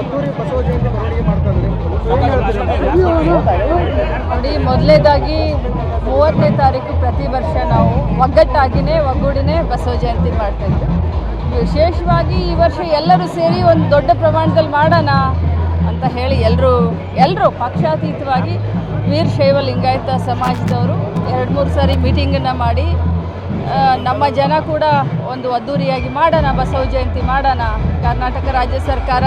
ಅದ್ದೂರಿ ಬಸವ ಜಯಂತಿ ಮೆರವಣಿಗೆ ನೋಡಿ, ಮೊದಲೇದಾಗಿ ಮೂವತ್ತನೇ ತಾರೀಕು ಪ್ರತಿ ವರ್ಷ ನಾವು ಒಗ್ಗಟ್ಟಾಗಿನೇ, ಒಗ್ಗೂಡಿನೇ ಬಸವ ಜಯಂತಿ ಮಾಡ್ತಾಯಿದ್ವಿ ವಿಶೇಷವಾಗಿ ಈ ವರ್ಷ ಎಲ್ಲರೂ ಸೇರಿ ಒಂದು ದೊಡ್ಡ ಪ್ರಮಾಣದಲ್ಲಿ ಮಾಡೋಣ ಅಂತ ಹೇಳಿ ಎಲ್ಲರೂ ಎಲ್ಲರೂ ಪಕ್ಷಾತೀತವಾಗಿ ವೀರಶೈವ ಲಿಂಗಾಯತ ಸಮಾಜದವರು ಎರಡು ಮೂರು ಸಾರಿ ಮೀಟಿಂಗನ್ನು ಮಾಡಿ ನಮ್ಮ ಜನ ಕೂಡ ಒಂದು ಅದ್ದೂರಿಯಾಗಿ ಮಾಡೋಣ, ಬಸವ ಜಯಂತಿ ಮಾಡೋಣ. ಕರ್ನಾಟಕ ರಾಜ್ಯ ಸರ್ಕಾರ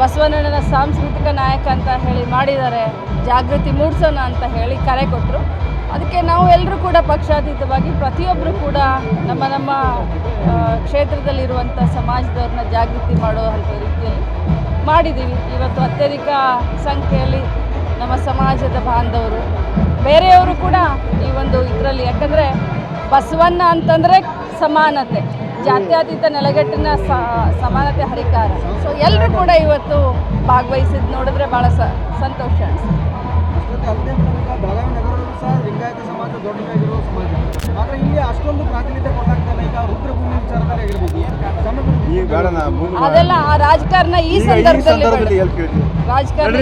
ಬಸವಣ್ಣನ ಸಾಂಸ್ಕೃತಿಕ ನಾಯಕ ಅಂತ ಹೇಳಿ ಮಾಡಿದ್ದಾರೆ, ಜಾಗೃತಿ ಮೂಡಿಸೋಣ ಅಂತ ಹೇಳಿ ಕರೆ ಕೊಟ್ಟರು ಅದಕ್ಕೆ ನಾವು ಎಲ್ಲರೂ ಕೂಡ ಪಕ್ಷಾತೀತವಾಗಿ ಪ್ರತಿಯೊಬ್ಬರು ಕೂಡ ನಮ್ಮ ನಮ್ಮ ಕ್ಷೇತ್ರದಲ್ಲಿರುವಂಥ ಸಮಾಜದವ್ರನ್ನ ಜಾಗೃತಿ ಮಾಡುವಂಥ ರೀತಿಯಲ್ಲಿ ಮಾಡಿದ್ದೀವಿ. ಇವತ್ತು ಅತ್ಯಧಿಕ ಸಂಖ್ಯೆಯಲ್ಲಿ ನಮ್ಮ ಸಮಾಜದ ಬಾಂಧವರು. ಬೇರೆಯವರು ಕೂಡ ಈ ಒಂದು ಇದರಲ್ಲಿ, ಯಾಕಂದರೆ ಬಸವಣ್ಣ ಅಂತಂದರೆ ಸಮಾನತೆ. ಜಾತ್ಯತೀತ ನೆಲೆಗಟ್ಟಿನ ಸ ಸಮಾನತೆ ಹರಿಕಾರ. ಸೊ ಎಲ್ಲರೂ ಕೂಡ ಇವತ್ತು ಭಾಗವಹಿಸಿದ್ದು ನೋಡಿದ್ರೆ ಭಾಳ ಸ ಸಂತೋಷ ಅದೆಲ್ಲ ಆ ರಾಜಕಾರಣ ಈ ಸಂದರ್ಭದಲ್ಲಿ ರಾಜಕಾರಣ